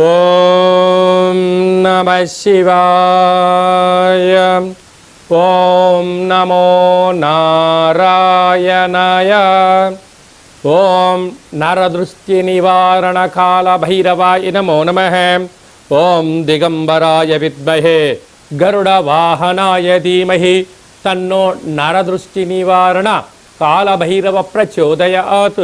ఓం నమ శివాయ ఓం నమో నారాయణాయ ఓం నరదృష్టి నివారణ కాల భైరవాయ నమో నమ ఓం దిగంబరాయ విద్మహే గరుడవాహనాయ ధీమహి తన్నో నరదృష్టి నివారణ కాలభైరవ ప్రచోదయాత్.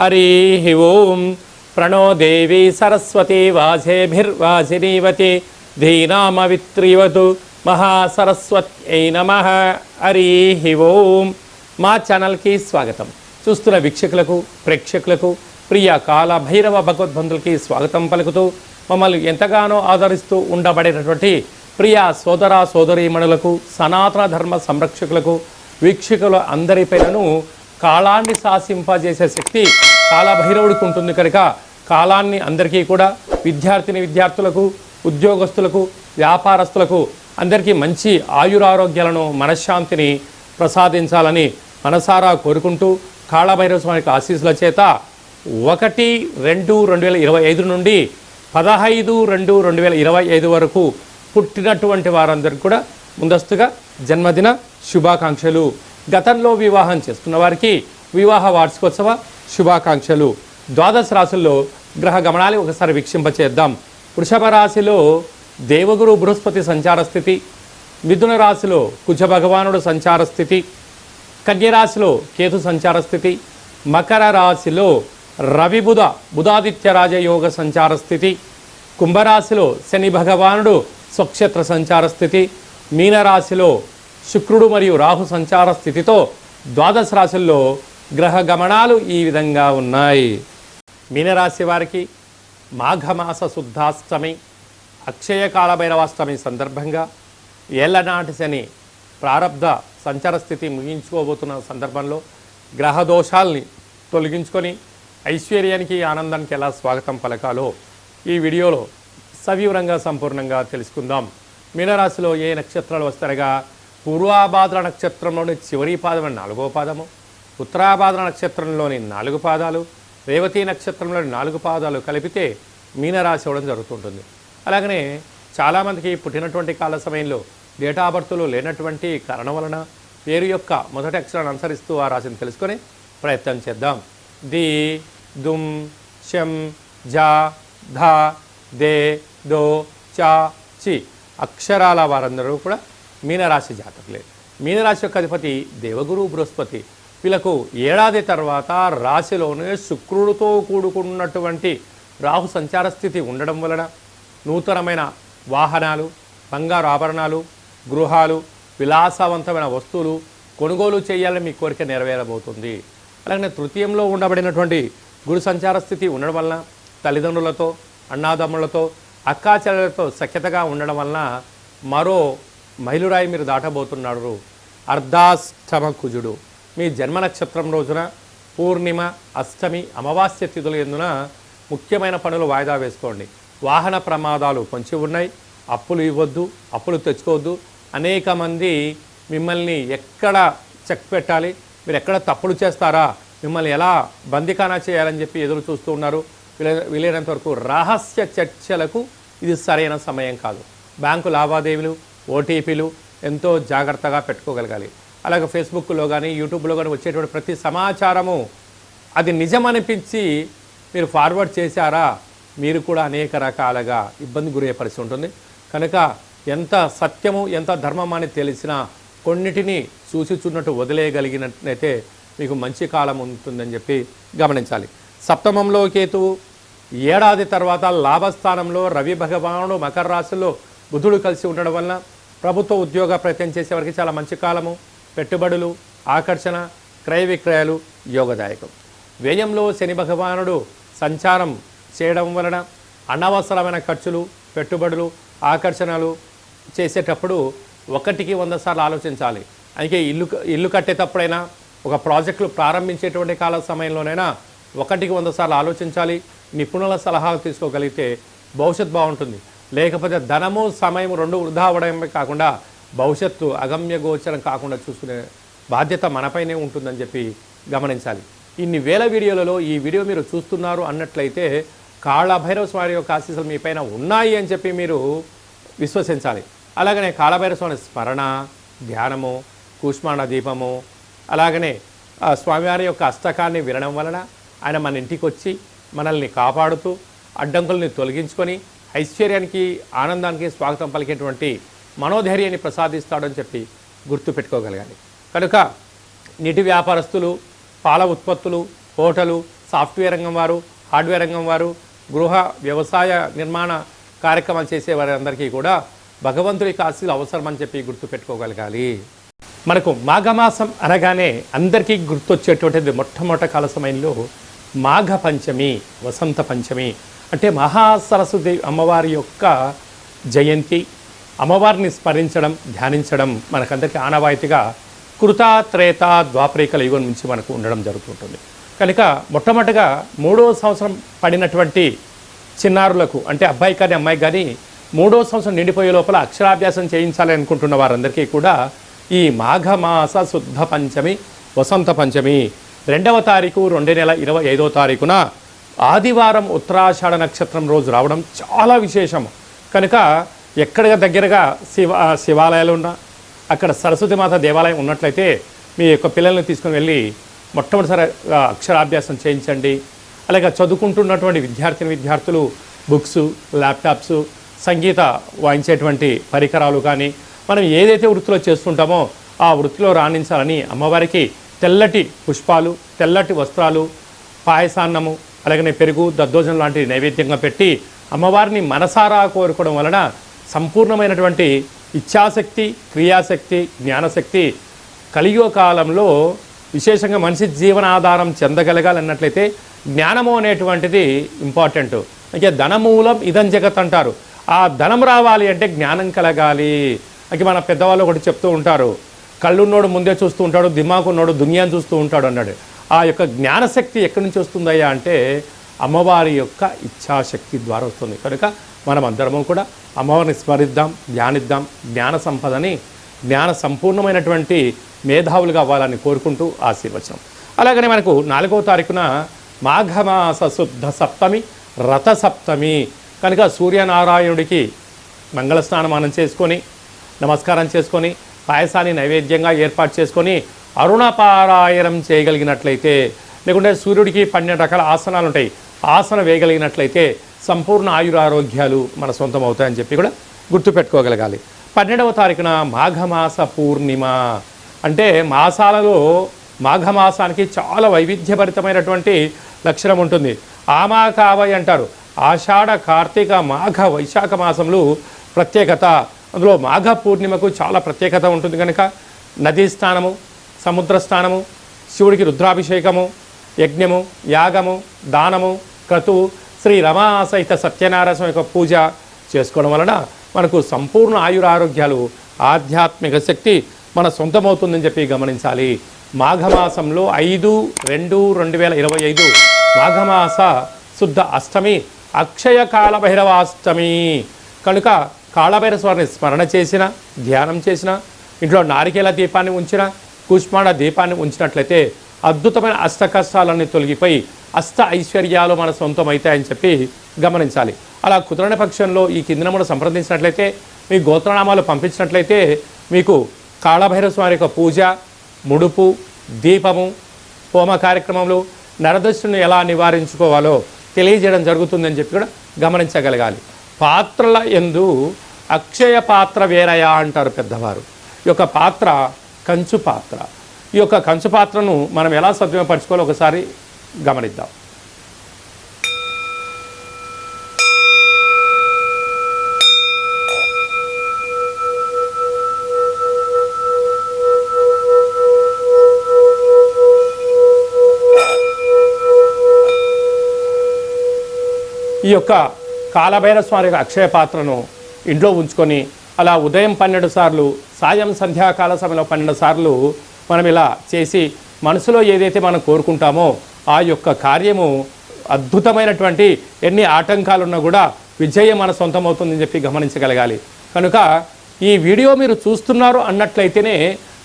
హరి ఓం. ప్రణో దేవి సరస్వతి వాసేభిర్వాసినీవతి. ధీనామవిత్రివతు మహాసరస్వత్యై నమ. హరి ఓం. మా ఛానల్కి స్వాగతం. చూస్తున్న వీక్షకులకు ప్రేక్షకులకు ప్రియ కాల భైరవ భగవద్బంధులకి స్వాగతం పలుకుతూ మమ్మల్ని ఎంతగానో ఆదరిస్తూ ఉండబడేటటువంటి ప్రియ సోదర సోదరీమణులకు సనాతన ధర్మ సంరక్షకులకు వీక్షకుల అందరిపైనను కాలాన్ని శాసింపజేసే శక్తి కాలభైరవుడికి ఉంటుంది కనుక కాలాన్ని అందరికీ కూడా విద్యార్థిని విద్యార్థులకు ఉద్యోగస్తులకు వ్యాపారస్తులకు అందరికీ మంచి ఆయురారోగ్యాలను మనశ్శాంతిని ప్రసాదించాలని మనసారా కోరుకుంటూ కాళభైరవ స్వామికి ఆశీస్సుల చేత ఒకటి రెండు రెండు వేల ఇరవై ఐదు నుండి పదహైదు రెండు రెండు వేల ఇరవై ఐదు వరకు పుట్టినటువంటి వారందరికీ కూడా ముందస్తుగా జన్మదిన శుభాకాంక్షలు. గతంలో వివాహం చేసుకున్న వారికి వివాహ వార్షికోత్సవ శుభాకాంక్షలు. ద్వాదశ రాశుల్లో గ్రహ గమనాలు ఒకసారి వీక్షింపచేద్దాం. వృషభ రాశిలో దేవగురు బృహస్పతి సంచార స్థితి. మిథున రాశిలో కుజ భగవానుడు సంచార స్థితి. కన్యరాశిలో కేతు సంచార స్థితి. మకర రాశిలో రవి బుధ బుధాదిత్య రాజయోగ సంచార స్థితి. కుంభరాశిలో శని భగవానుడు స్వక్షేత్ర సంచార స్థితి మీనరాశిలో శుక్రుడు మరియు రాహు సంచార స్థితితో ద్వాదశ రాశుల్లో గ్రహ గమనాలు ఈ విధంగా ఉన్నాయి. మీనరాశి వారికి మాఘమాస శుద్ధాష్టమి అక్షయ కాలభైరవాష్టమి సందర్భంగా ఏళ్ళనాటి శని ప్రారబ్ధ సంచార స్థితి ముగించుకోబోతున్న సందర్భంలో గ్రహ దోషాల్ని తొలగించుకొని ఐశ్వర్యానికి ఆనందానికి ఎలా స్వాగతం పలకాలో ఈ వీడియోలో సవివరంగా సంపూర్ణంగా తెలుసుకుందాం. మీనరాశిలో ఏ నక్షత్రాలు వస్తారగా? పూర్వాభాద్ర నక్షత్రంలోని చివరి పాదం నాలుగో పాదము. ఉత్తరాభాద్ర నక్షత్రంలోని నాలుగు పాదాలు. రేవతి నక్షత్రంలోని నాలుగు పాదాలు కలిపితే మీనరాశి అవ్వడం జరుగుతుంటుంది. అలాగనే చాలామందికి పుట్టినటువంటి కాల సమయంలో డేటా బర్త్లు లేనటువంటి కారణం వలన పేరు యొక్క మొదటి అక్షరాన్ని అనుసరిస్తూ ఆ రాశిని తెలుసుకొని ప్రయత్నం చేద్దాం. ది దుమ్ శం జా ధ దే దో చా చి. అక్షరాల వారందరూ కూడా మీనరాశి జాతకులే. మీనరాశి యొక్క అధిపతి దేవగురు బృహస్పతి. వీళ్ళకు ఏడాది తర్వాత రాశిలోనే శుక్రుడితో కూడుకున్నటువంటి రాహు సంచార స్థితి ఉండడం వలన నూతనమైన వాహనాలు బంగారు ఆభరణాలు గృహాలు విలాసవంతమైన వస్తువులు కొనుగోలు చేయాలని మీ కోరిక నెరవేరబోతుంది. అలాగే తృతీయంలో ఉండబడినటువంటి గురు సంచార స్థితి ఉండడం వలన తల్లిదండ్రులతో అన్నాదమ్ములతో అక్కాచెల్లెలతో సఖ్యతగా ఉండడం వలన మరో మైలురాయి మీరు దాటబోతున్నాడు అర్ధాష్టమ కుజుడు మీ జన్మ నక్షత్రం రోజున పూర్ణిమ అష్టమి అమావాస్య తిథుల ఎందున ముఖ్యమైన పనులు వాయిదా వేసుకోండి. వాహన ప్రమాదాలు పొంచి ఉన్నాయి. అప్పులు ఇవ్వద్దు అప్పులు తెచ్చుకోవద్దు. అనేక మంది మిమ్మల్ని ఎక్కడ చెక్ పెట్టాలి? మీరు ఎక్కడ తప్పులు చేస్తారా? మిమ్మల్ని ఎలా బందికానా చేయాలని చెప్పి ఎదురు చూస్తూ ఉన్నారు. వీలైనంత వరకు రహస్య చర్చలకు ఇది సరైన సమయం కాదు. బ్యాంకు లావాదేవీలు ఓటీపీలు ఎంతో జాగ్రత్తగా పెట్టుకోగలగాలి. అలాగే ఫేస్బుక్లో కానీ యూట్యూబ్లో కానీ వచ్చేటువంటి ప్రతి సమాచారము అది నిజం అనిపించి మీరు ఫార్వర్డ్ చేశారా మీరు కూడా అనేక రకాలుగా ఇబ్బంది గురయ్యే పరిస్థితి ఉంటుంది. కనుక ఎంత సత్యము ఎంత ధర్మం అని తెలిసినా కొన్నిటిని చూసిచున్నట్టు వదిలేయగలిగినట్లయితే మీకు మంచి కాలం ఉంటుందని చెప్పి గమనించాలి. సప్తమంలో కేతువు ఏడాది తర్వాత లాభస్థానంలో రవి భగవానుడు మకర రాశిలో బుధుడు కలిసి ఉండడం వలన ప్రభుత్వ ఉద్యోగ ప్రయత్నం చేసేవారికి చాలా మంచి కాలము పెట్టుబడులు ఆకర్షణ క్రయ విక్రయాలు యోగదాయకం. వ్యయంలో శని భగవానుడు సంచారం చేయడం వలన అనవసరమైన ఖర్చులు పెట్టుబడులు ఆకర్షణలు చేసేటప్పుడు ఒకటికి వంద సార్లు ఆలోచించాలి. అందుకే ఇల్లు ఇల్లు కట్టేటప్పుడైనా ఒక ప్రాజెక్టులు ప్రారంభించేటువంటి కాల సమయంలోనైనా ఒకటికి వంద సార్లు ఆలోచించాలి. నిపుణుల సలహాలు తీసుకోగలిగితే భవిష్యత్ బాగుంటుంది. లేకపోతే ధనము సమయం రెండు వృధా అవ్వడమే కాకుండా భవిష్యత్తు అగమ్య గోచరం కాకుండా చూసుకునే బాధ్యత మనపైనే ఉంటుందని చెప్పి గమనించాలి. ఇన్ని వేల వీడియోలలో ఈ వీడియో మీరు చూస్తున్నారు అన్నట్లయితే కాళభైరవ స్వామి యొక్క ఆశీస్సులు మీ పైన ఉన్నాయి అని చెప్పి మీరు విశ్వసించాలి. అలాగనే కాళభైరవ స్వామి స్మరణ ధ్యానము కూష్మాండ దీపము అలాగనే ఆ స్వామివారి యొక్క అష్టకాన్ని వినడం వలన ఆయన మన ఇంటికి వచ్చి మనల్ని కాపాడుతూ అడ్డంకుల్ని తొలగించుకొని ఐశ్వర్యానికి ఆనందానికి స్వాగతం పలికేటువంటి మనోధైర్యాన్ని ప్రసాదిస్తాడని చెప్పి గుర్తుపెట్టుకోగలగాలి కనుక నీటి వ్యాపారస్తులు పాల ఉత్పత్తులు హోటలు సాఫ్ట్వేర్ రంగం వారు హార్డ్వేర్ రంగం వారు గృహ వ్యవసాయ నిర్మాణ కార్యక్రమాలు చేసే వారందరికీ కూడా భగవంతుడి కాశీలు అవసరమని చెప్పి గుర్తుపెట్టుకోగలగాలి మనకు మాఘమాసం అనగానే అందరికీ గుర్తొచ్చేటువంటిది మొట్టమొదటి కాల సమయంలో మాఘ పంచమి వసంత పంచమి అంటే మహాసరస్వతి అమ్మవారి యొక్క జయంతి. అమ్మవారిని స్మరించడం ధ్యానించడం మనకందరికీ ఆనవాయితీగా కృత త్రేత ద్వాపరికల యుగం నుంచి మనకు ఉండడం జరుగుతుంటుంది. కనుక మొట్టమొదటిగా మూడో సంవత్సరం పడినటువంటి చిన్నారులకు అంటే అబ్బాయి కానీ అమ్మాయి కానీ మూడో సంవత్సరం నిండిపోయే లోపల అక్షరాభ్యాసం చేయించాలి అనుకుంటున్న వారందరికీ కూడా ఈ మాఘమాస శుద్ధ పంచమి వసంత పంచమి రెండవ తారీఖు రెండు నెల ఇరవై ఐదో తారీఖున ఆదివారం ఉత్తరాషాఢ నక్షత్రం రోజు రావడం చాలా విశేషం. కనుక ఎక్కడ దగ్గరగా శివ శివాలయాలు ఉన్నా అక్కడ సరస్వతి మాత దేవాలయం ఉన్నట్లయితే మీ యొక్క పిల్లల్ని తీసుకుని వెళ్ళి మొట్టమొదటిసారి అక్షరాభ్యాసం చేయించండి. అలాగే చదువుకుంటున్నటువంటి విద్యార్థిని విద్యార్థులు బుక్స్ ల్యాప్టాప్స్ సంగీత వాయించేటువంటి పరికరాలు కానీ మనం ఏదైతే వృత్తిలో చేస్తుంటామో ఆ వృత్తిలో రాణించాలని అమ్మవారికి తెల్లటి పుష్పాలు తెల్లటి వస్త్రాలు పాయసాన్నము అలాగనే పెరుగు దద్దోజనం లాంటి నైవేద్యంగా పెట్టి అమ్మవారిని మనసారా కోరుకోవడం వలన సంపూర్ణమైనటువంటి ఇచ్ఛాశక్తి క్రియాశక్తి జ్ఞానశక్తి కలియుగ కాలంలో విశేషంగా మనిషి జీవనాధారం చెందగలగాలన్నట్లయితే జ్ఞానము అనేటువంటిది ఇంపార్టెంట్. అయితే ధనమూలం ఇదం జగత్ అంటారు. ఆ ధనం రావాలి అంటే జ్ఞానం కలగాలి. అయితే మన పెద్దవాళ్ళు ఒకటి చెప్తూ ఉంటారు. కళ్ళున్నోడు ముందే చూస్తూ ఉంటాడు దిమాకున్నోడు దునియాను చూస్తూ ఉంటాడు అన్నాడు. ఆ యొక్క జ్ఞానశక్తి ఎక్కడి నుంచి వస్తుందయ్యా అంటే అమ్మవారి యొక్క ఇచ్ఛాశక్తి ద్వారా వస్తుంది. కనుక మనం అందరము కూడా అమ్మవారిని స్మరిద్దాం ధ్యానిద్దాం జ్ఞాన సంపదని జ్ఞాన సంపూర్ణమైనటువంటి మేధావులుగా అవ్వాలని కోరుకుంటూ ఆశీర్వచనం. అలాగనే మనకు నాలుగో తారీఖున మాఘమాస శుద్ధ సప్తమి రథ సప్తమి. కనుక సూర్యనారాయణుడికి మంగళ స్నానమానం చేసుకొని నమస్కారం చేసుకొని పాయసాన్ని నైవేద్యంగా ఏర్పాటు చేసుకొని అరుణపారాయణం చేయగలిగినట్లయితే లేకుంటే సూర్యుడికి పన్నెండు రకాల ఆసనాలు ఉంటాయి ఆసన వేయగలిగినట్లయితే సంపూర్ణ ఆయురారోగ్యాలు మన సొంతం అవుతాయని చెప్పి కూడా గుర్తుపెట్టుకోగలగాలి. పన్నెండవ తారీఖున మాఘమాస పూర్ణిమ. అంటే మాసాలలో మాఘమాసానికి చాలా వైవిధ్యభరితమైనటువంటి లక్షణం ఉంటుంది. ఆమాకావై అంటారు. ఆషాఢ కార్తీక మాఘ వైశాఖ మాసంలో ప్రత్యేకత అందులో మాఘ పూర్ణిమకు చాలా ప్రత్యేకత ఉంటుంది కనుక నదీ స్నానము సముద్ర స్నానము శివుడికి రుద్రాభిషేకము యజ్ఞము యాగము దానము క్రతువు శ్రీ రమాసహిత సత్యనారాయణ యొక్క పూజ చేసుకోవడం వలన మనకు సంపూర్ణ ఆయురారోగ్యాలు ఆధ్యాత్మిక శక్తి మన సొంతమవుతుందని చెప్పి గమనించాలి. మాఘమాసంలో ఐదు రెండు రెండు వేల ఇరవై ఐదు మాఘమాస శుద్ధ అష్టమి అక్షయ కాల భైరవాష్టమి. కనుక కాళభైరవ స్వామిని స్మరణ చేసిన ధ్యానం చేసిన ఇంట్లో నారికేల దీపాన్ని ఉంచిన కుష్మాడ దీపాన్ని ఉంచినట్లయితే అద్భుతమైన అష్ట కష్టాలన్నీ తొలగిపోయి అష్ట ఐశ్వర్యాలు మన సొంతం అవుతాయని చెప్పి గమనించాలి. అలా కుదరని పక్షంలో ఈ కింద కూడా సంప్రదించినట్లయితే మీ గోత్రనామాలు పంపించినట్లయితే మీకు కాళభైరవ స్వామి యొక్క పూజ ముడుపు దీపము హోమ కార్యక్రమంలో నరదృష్టిని ఎలా నివారించుకోవాలో తెలియజేయడం జరుగుతుందని చెప్పి కూడా గమనించగలగాలి. పాత్రల ఎందు అక్షయ పాత్ర వేరయా అంటారు పెద్దవారు. ఈ యొక్క పాత్ర కంచు పాత్ర. ఈ యొక్క కంచు పాత్రను మనం ఎలా సద్వినియోగపరచుకోవాలో ఒకసారి గమనిద్దాం. ఈ యొక్క కాలభైర స్వామి అక్షయ పాత్రను ఇంట్లో ఉంచుకొని అలా ఉదయం పన్నెండు సార్లు సాయం సంధ్యాకాల సమయంలో పన్నెండు సార్లు మనం ఇలా చేసి మనసులో ఏదైతే మనం కోరుకుంటామో ఆ యొక్క కార్యము అద్భుతమైనటువంటి ఎన్ని ఆటంకాలున్నా కూడా విజయం మన సొంతం అవుతుందని చెప్పి గమనించగలగాలి. కనుక ఈ వీడియో మీరు చూస్తున్నారు అన్నట్లయితేనే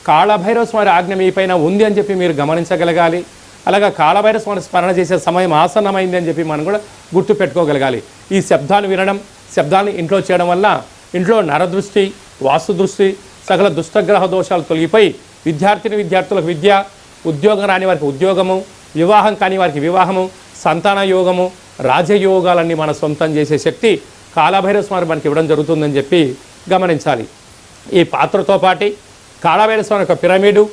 కాళభైరవ స్వామి ఆజ్ఞ మీ పైన ఉంది అని చెప్పి మీరు గమనించగలగాలి. అలాగా కాళభైరవ స్వామి స్మరణ చేసే సమయం ఆసన్నమైంది అని చెప్పి మనం కూడా గుర్తు పెట్టుకోగలగాలి. ఈ శబ్దాన్ని వినడం శబ్దాన్ని ఇంట్లో చేయడం వల్ల ఇంట్లో నరదృష్టి వాస్తు దృష్టి సకల దుష్టగ్రహ దోషాలు తొలగిపోయి విద్యార్థిని విద్యార్థులకు విద్య ఉద్యోగం రాని వారికి ఉద్యోగము వివాహం కాని వారికి వివాహము సంతాన యోగము రాజయోగాలన్నీ మన సొంతం చేసే శక్తి కాలభైరవ స్వామి మనకి ఇవ్వడం జరుగుతుందని చెప్పి గమనించాలి. ఈ పాత్రతో పాటి కాళభైరవ స్వామి యొక్క పిరమిడు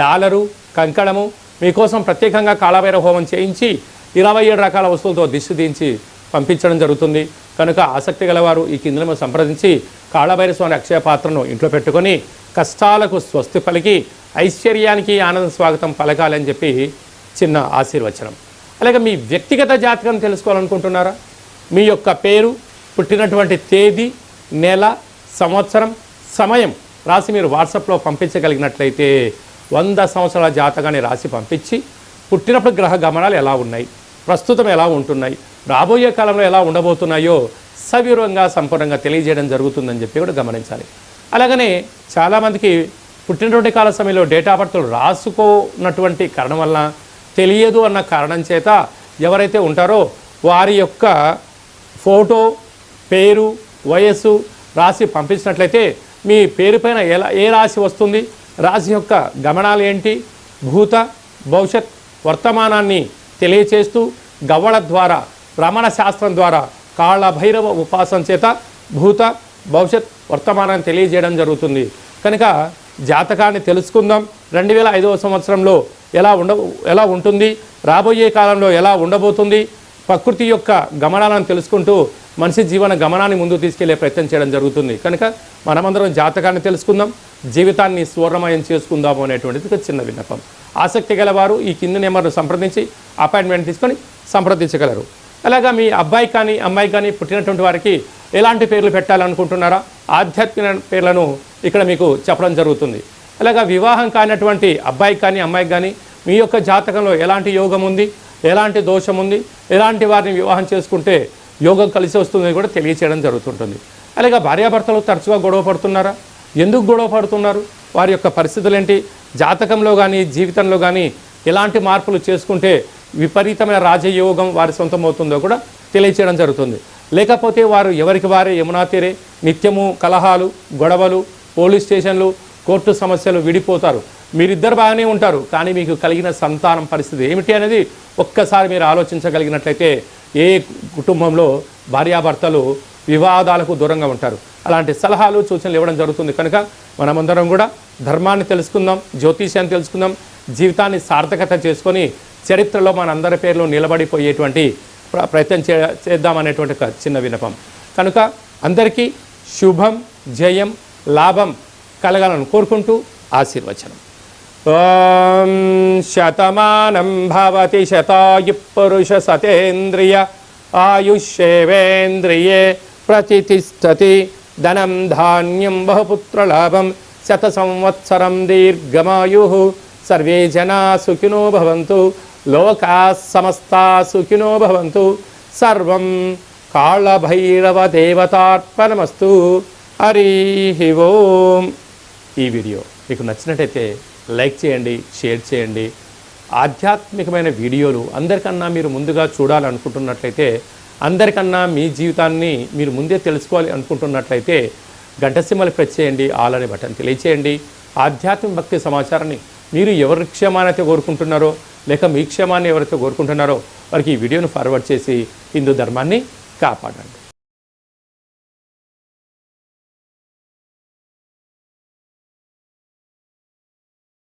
డాలరు కంకణము మీకోసం ప్రత్యేకంగా కాళభైరవ హోమం చేయించి ఇరవై ఏడు రకాల వస్తువులతో దిష్టి దించి పంపించడం జరుగుతుంది. కనుక ఆసక్తి గలవారు ఈ కింద సంప్రదించి కాళభైర స్వామి అక్షయ పాత్రను ఇంట్లో పెట్టుకొని కష్టాలకు స్వస్తి పలికి ఐశ్వర్యానికి ఆనంద స్వాగతం పలకాలని చెప్పి చిన్న ఆశీర్వచనం. అలాగే మీ వ్యక్తిగత జాతకం తెలుసుకోవాలనుకుంటున్నారా? మీ యొక్క పేరు పుట్టినటువంటి తేదీ నెల సంవత్సరం సమయం రాసి మీరు వాట్సాప్లో పంపించగలిగినట్లయితే వంద సంవత్సరాల జాతకాన్ని రాసి పంపించి పుట్టినప్పుడు గ్రహ గమనాలు ఎలా ఉన్నాయి? ప్రస్తుతం ఎలా ఉంటున్నాయి? రాబోయే కాలంలో ఎలా ఉండబోతున్నాయో సవివరంగా సంపూర్ణంగా తెలియజేయడం జరుగుతుందని చెప్పి కూడా గమనించాలి. అలాగనే చాలామందికి పుట్టినటువంటి కాల సమయంలో డేటా బర్త్లు రాసుకోనటువంటి కారణం వల్ల తెలియదు అన్న కారణం చేత ఎవరైతే ఉంటారో వారి యొక్క ఫోటో పేరు వయస్సు రాసి పంపించినట్లయితే మీ పేరు పైన ఎలా ఏ రాశి వస్తుంది? రాశి యొక్క గమనాలు ఏంటి? భూత భవిష్యత్ వర్తమానాన్ని తెలియచేస్తూ గవ్వల ద్వారా రమణ శాస్త్రం ద్వారా కాళ్ళ భైరవ ఉపాసన చేత భూత భవిష్యత్ వర్తమానాన్ని తెలియజేయడం జరుగుతుంది. కనుక జాతకాన్ని తెలుసుకుందాం. రెండు వేల ఐదవ సంవత్సరంలో ఎలా ఉండ ఎలా ఉంటుంది? రాబోయే కాలంలో ఎలా ఉండబోతుంది? ప్రకృతి యొక్క గమనాలను తెలుసుకుంటూ మనిషి జీవన గమనాన్ని ముందు తీసుకెళ్ళే ప్రయత్నం చేయడం జరుగుతుంది. కనుక మనమందరం జాతకాన్ని తెలుసుకుందాం జీవితాన్ని స్వర్ణమయం చేసుకుందాము అనేటువంటిది ఒక చిన్న విన్నపం. ఆసక్తి గలవారు ఈ కింది నెంబర్ను సంప్రదించి అపాయింట్మెంట్ తీసుకొని సంప్రదించగలరు. అలాగా మీ అబ్బాయి కానీ అమ్మాయి కానీ పుట్టినటువంటి వారికి ఎలాంటి పేర్లు పెట్టాలనుకుంటున్నారా? ఆధ్యాత్మిక పేర్లను ఇక్కడ మీకు చెప్పడం జరుగుతుంది. అలాగా వివాహం కానటువంటి అబ్బాయి కానీ అమ్మాయికి కానీ మీ యొక్క జాతకంలో ఎలాంటి యోగం ఉంది? ఎలాంటి దోషం ఉంది? ఎలాంటి వారిని వివాహం చేసుకుంటే యోగం కలిసి వస్తుందని కూడా తెలియచేయడం జరుగుతుంటుంది. అలాగే భార్యాభర్తలు తరచుగా గొడవ పడుతున్నారా? ఎందుకు గొడవ పడుతున్నారు? వారి యొక్క పరిస్థితులు ఏంటి జాతకంలో కానీ జీవితంలో కానీ ఎలాంటి మార్పులు చేసుకుంటే విపరీతమైన రాజయోగం వారి సొంతం అవుతుందో కూడా తెలియచేయడం జరుగుతుంది. లేకపోతే వారు ఎవరికి వారే యమునా తీరే నిత్యము కలహాలు గొడవలు పోలీస్ స్టేషన్లు కోర్టు సమస్యలు విడిపోతారు. మీరిద్దరు బాగానే ఉంటారు కానీ మీకు కలిగిన సంతానం పరిస్థితి ఏమిటి అనేది ఒక్కసారి మీరు ఆలోచించగలిగినట్లయితే ఏ కుటుంబంలో భార్యాభర్తలు వివాదాలకు దూరంగా ఉంటారు? అలాంటి సలహాలు సూచనలు ఇవ్వడం జరుగుతుంది. కనుక మనమందరం కూడా ధర్మాన్ని తెలుసుకుందాం జ్యోతిష్యాన్ని తెలుసుకుందాం జీవితాన్ని సార్థకత చేసుకొని చరిత్రలో మనందరి పేర్లు నిలబడిపోయేటువంటి ప్ర- ప్రయత్నం చే చేద్దామనేటువంటి ఒక చిన్న వినపం కనుక అందరికీ శుభం జయం లాభం కలగాలని కోరుకుంటూ ఆశీర్వచనం. ఓం శతమానం భవతి శతాయు పురుష సతేంద్రియ ఆయుష్యేవేంద్రియే ప్రతిష్టతి ధనం ధాన్యం బహుపుత్రలాభం శత సంవత్సరం దీర్ఘమాయు సర్వే జనా సుఖినో భవంతు లోకా సమస్తా సుఖినో భవంతు సర్వం కాళభైరవ దేవతార్పణమస్తు హరి ఓం ఈ వీడియో మీకు నచ్చినట్టయితే లైక్ చేయండి షేర్ చేయండి. ఆధ్యాత్మికమైన వీడియోలు అందరికన్నా మీరు ముందుగా చూడాలనుకుంటున్నట్లయితే అందరికన్నా మీ జీవితాన్ని మీరు ముందే తెలుసుకోవాలి అనుకుంటున్నట్లయితే గంటసీమలు ప్రెస్ చేయండి ఆల్ అనే బటన్ తెలియచేయండి. ఆధ్యాత్మిక భక్తి సమాచారాన్ని మీరు ఎవరి క్షేమాన్ని కోరుకుంటున్నారో లేక మీ క్షేమాన్ని ఎవరైతే కోరుకుంటున్నారో వారికి ఈ వీడియోను ఫార్వర్డ్ చేసి హిందూ ధర్మాన్ని కాపాడండి.